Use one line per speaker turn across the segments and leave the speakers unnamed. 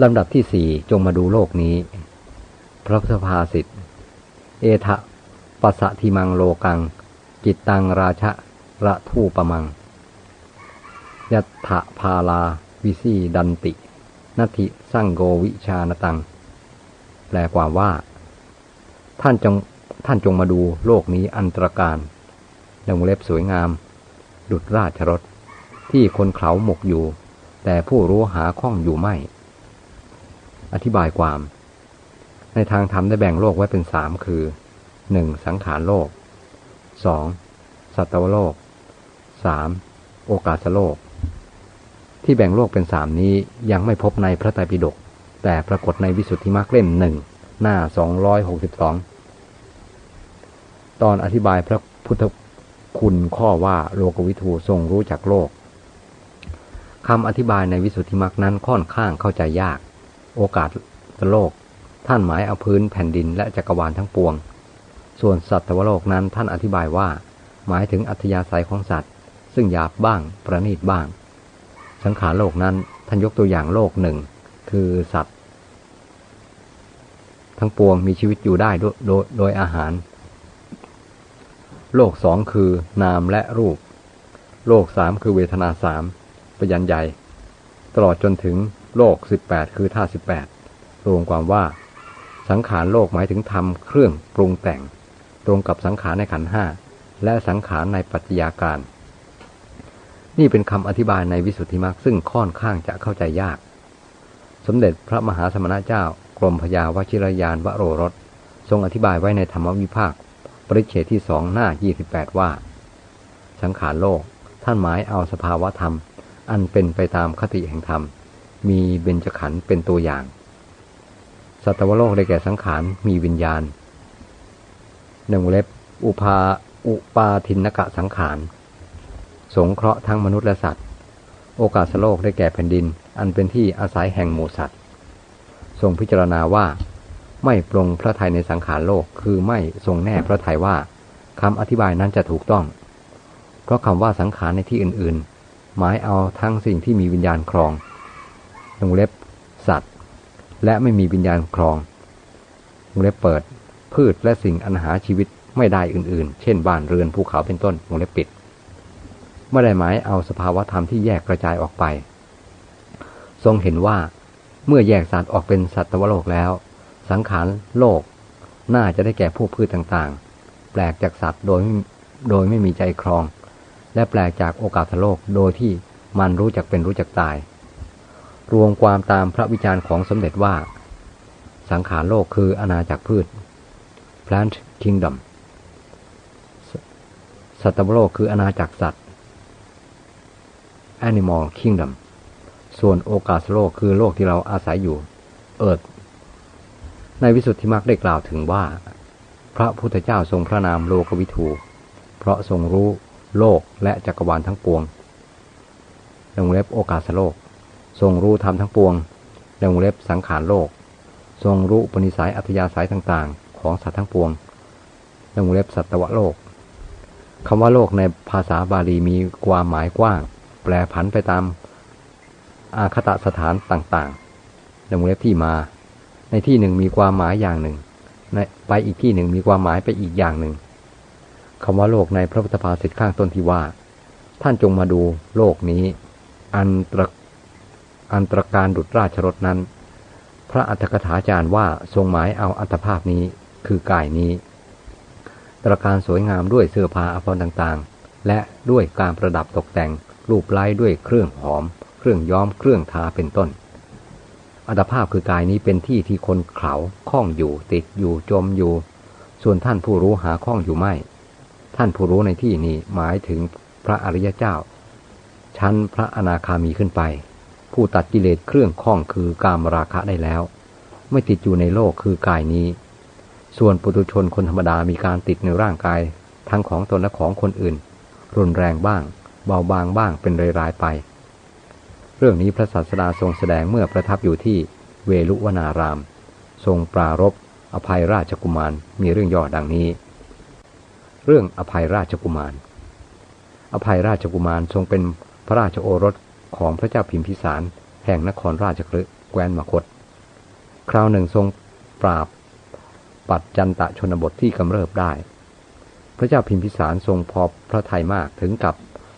ลำดับที่สี่จงมาดูโลกนี้ พระพุทธภาษิตเอทะปัสะทิมังโลกัง จิตตังราชะระทูปมัง ยัตถะพาลาวิสีดันตินัตถิสร้างโกวิชานตัง แปลความว่า ท่านจงท่านจงมาดูโลกนี้อันตรการในวงเล็บสวยงาม ดุดราชรถ ที่คนเขาหมกอยู่ แต่ผู้รู้หาข้องอยู่ไม่ อธิบายความ ในทางธรรมได้แบ่งโลกไว้เป็นสามคือหนึ่งสังขารโลกสองสัตวโลกสามโอกาสโลก ที่แบ่งโลกเป็นสามนี้ยังไม่พบในพระไตรปิฎกแต่ปรากฏในวิสุทธิมรรคเล่มหนึ่งหน้าสองร้อยหกสิบสองตอนอธิบายพระพุทธคุณข้อว่าโลกวิทูทรงรู้จักโลกคำอธิบายในวิสุทธิมรรคนั้นค่อนข้างเข้าใจยาก โอกาสโลก ท่านหมายเอาพื้นแผ่นดินและจักรวาลทั้งปวง ส่วนสัตวโลกนั้นท่านอธิบายว่า หมายถึงอัธยาศัยของสัตว์ ซึ่งหยาบบ้างประณีตบ้าง สังขารโลกนั้นท่านยกตัวอย่างโลกหนึ่ง คือสัตว์ ทั้งปวงมีชีวิตอยู่ได้โดยโดยโดยอาหาร โลกสองคือนามและรูป โลกสามคือเวทนาสามปยัญญย ตลอดจนถึงโลกสิบแปดคือท่าสิบแปดรวมความว่า สังขารโลกหมายถึงทำเครื่องปรุงแต่ง ตรงกับสังขารในขันห้าและสังขารในปัจจัยาการ นี่เป็นคำอธิบายในวิสุทธิมรรคซึ่งค่อนข้างจะเข้าใจยาก สมเด็จพระมหาสมณเจ้ากรมพยาวชิรยานวโรรส ทรงอธิบายไว้ในธรรมวิภาค ปริเฉดที่สองหน้า 28 ว่า สังขารโลก ท่านหมายเอาสภาวะธรรม อันเป็นไปตามคติแห่งธรรม มีเบญจขันธ์เป็นตัวอย่าง สัตวโลกได้แก่สังขารมีวิญญาณหนึ่งเล็บ อุปาอุปาทินกะสังขาร สงเคราะห์ทั้งมนุษย์และสัตว์ โอกาสโลกได้แก่แผ่นดิน อันเป็นที่อาศัยแห่งหมู่สัตว์ ทรงพิจารณาว่า ไม่ปรงพระทัยในสังขารโลก คือไม่ทรงแน่พระทัยว่าคำอธิบายนั้นจะถูกต้อง เพราะคำว่าสังขารในที่อื่น หมายเอาทั้งสิ่งที่มีวิญญาณครองวงเล็บสัตว์ และไม่มีวิญญาณครองวงเล็บเปิด พืชและสิ่งอันหาชีวิตไม่ได้อื่นๆ เช่นบ้านเรือนภูเขาเป็นต้นวงเล็บปิด ไม่ได้หมายเอาสภาวธรรมที่แยกกระจายออกไป ทรงเห็นว่าเมื่อแยกสัตว์ออกเป็นสัตวโลกแล้ว สังขารโลก น่าจะได้แก่พวกพืชต่างๆ แปลกจากสัตว์โดยโดยไม่มีใจครอง และแปลกจากโอกาสโลกโดยที่มันรู้จักเป็นรู้จักตาย รวมความตามพระวิจารณ์ของสมเด็จว่า สังขารโลกคืออาณาจักรพืช plant kingdom สัตวโลกคืออาณาจักรสัตว์ animal kingdom ส่วนโอกาสโลกคือโลกที่เราอาศัยอยู่ earth ในวิสุทธิมรรคได้กล่าวถึงว่า พระพุทธเจ้าทรงพระนามโลกวิทู เพราะทรงรู้ โลกและจักรวาลทั้งปวงในวงเล็บโอกาสโลก ทรงรู้ธรรมทั้งปวงในวงเล็บสังขารโลก ทรงรู้ปณิสัยอัธยาศัยต่างๆ ของสัตว์ทั้งปวงในวงเล็บสัตวโลกคำว่าโลกในภาษาบาลีมีความหมายกว้าง แปลผันไปตามอาคตสถานต่างๆ ในวงเล็บที่มา ในที่หนึ่งมีความหมายอย่างหนึ่งในไปอีกที่หนึ่งมีความหมายไปอีกอย่างหนึ่ง คำว่าโลกในพระพุทธภาษิตข้างต้นที่ว่า ท่านจงมาดูโลกนี้ อันตรอันตรการดุจราชรถนั้น พระอัฏฐกถาจารย์ว่าทรงหมายเอาอัตภาพนี้คือกายนี้ ตรการสวยงามด้วยเสื้อผ้าอภรรต่างๆ และด้วยการประดับตกแต่งรูปไล้ด้วยเครื่องหอม เครื่องย้อมเครื่องทาเป็นต้นอัตภาพคือกายนี้เป็นที่ที่คนเขาคล้องอยู่ติดอยู่จมอยู่ ส่วนท่านผู้รู้หาคล้องอยู่ไม่ ท่านผู้รู้ในที่นี้หมายถึงพระอริยเจ้า ชั้นพระอนาคามีขึ้นไป ผู้ตัดกิเลสเครื่องคล้องคือกามราคะได้แล้ว ไม่ติดอยู่ในโลกคือกายนี้ ส่วนปุถุชนคนธรรมดามีการติดในร่างกาย ทั้งของตนและของคนอื่น รุนแรงบ้าง เบาบางบ้างเป็นรายๆไป เรื่องนี้พระศาสดาทรงแสดงเมื่อประทับอยู่ที่เวลุวนาราม ทรงปรารบอภัยราชกุมารมีเรื่องย่อดังนี้ เรื่องอภัยราชกุมาร อภัยราชกุมารทรงเป็นพระราชโอรสของพระเจ้าพิมพิสาร แห่งนครราชคลึแคว้นมคต คราวหนึ่งทรงปราบ ปัดจันตะชนบทที่กำเริบได้ พระเจ้าพิมพิสารทรงพอพระทัยมากถึงกับ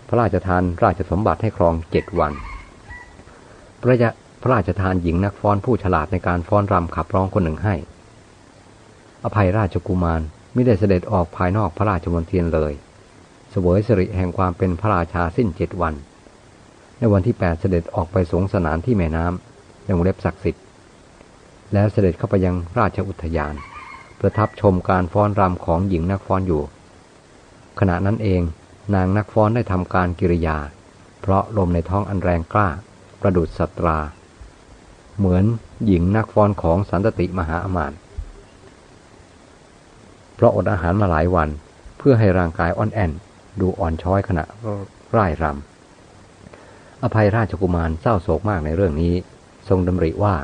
พระราชทานราชสมบัติให้ครองเจ็ดวัน พระยะพระราชทานหญิงนักฟ้อนผู้ฉลาดในการฟ้อนรำขับร้องคนหนึ่งให้ อภัยราชกุมาร ไม่ได้เสด็จออกภายนอกพระราชมณฑลเลยเสวยสิริแห่งความเป็นพระราชาสิ้นเจ็ดวัน ในวันที่แปดเสด็จออกไปสงสนานที่แม่น้ำยังเล็บศักดิ์สิทธิ์ แล้วเสด็จเข้าไปยังราชอุทยาน ประทับชมการฟ้อนรำของหญิงนักฟ้อนอยู่ ขณะนั้นเองนางนักฟ้อนได้ทำการกิริยา เพราะลมในท้องอันแรงกล้า ประดุษสัตรา เหมือนหญิงนักฟ้อนของสันตติมหาอมาตย์ เพราะอดอาหารมาหลายวัน เพื่อให้ร่างกายอ่อนแอนดูอ่อนช้อยขณะร่ายรำอภัยราชกุมารเศร้าโศกมากในเรื่องนี้ ทรงดำริว่า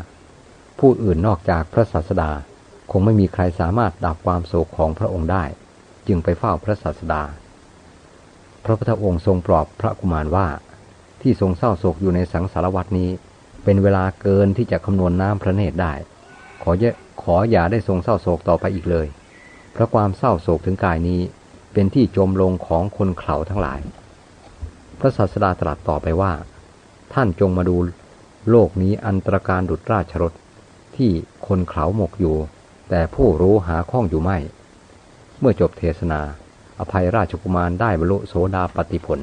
ผู้อื่นนอกจากพระศาสดาคงไม่มีใครสามารถดับความโศกของพระองค์ได้ จึงไปเฝ้าพระศาสดา พระพุทธองค์ทรงปลอบพระกุมารว่า ที่ทรงเศร้าโศกอยู่ในสังสารวัตนี้ เป็นเวลาเกินที่จะคำนวณน้ำพระเนตรได้ ขอเยขออย่าได้ทรงเศร้าโศกต่อไปอีกเลย เพราะความเศร้าโศกถึงกายนี้เป็นที่จมลงของคนเข่าทั้งหลาย พระศาสดาตรัสต่อไปว่า ท่านจงมาดูโลกนี้อันตรการดุจราชรถที่คนเข่าหมกอยู่ แต่ผู้รู้หาข้องอยู่ไม่ เมื่อจบเทศนา อภัยราชกุมารได้บรรลุโสดาปติผล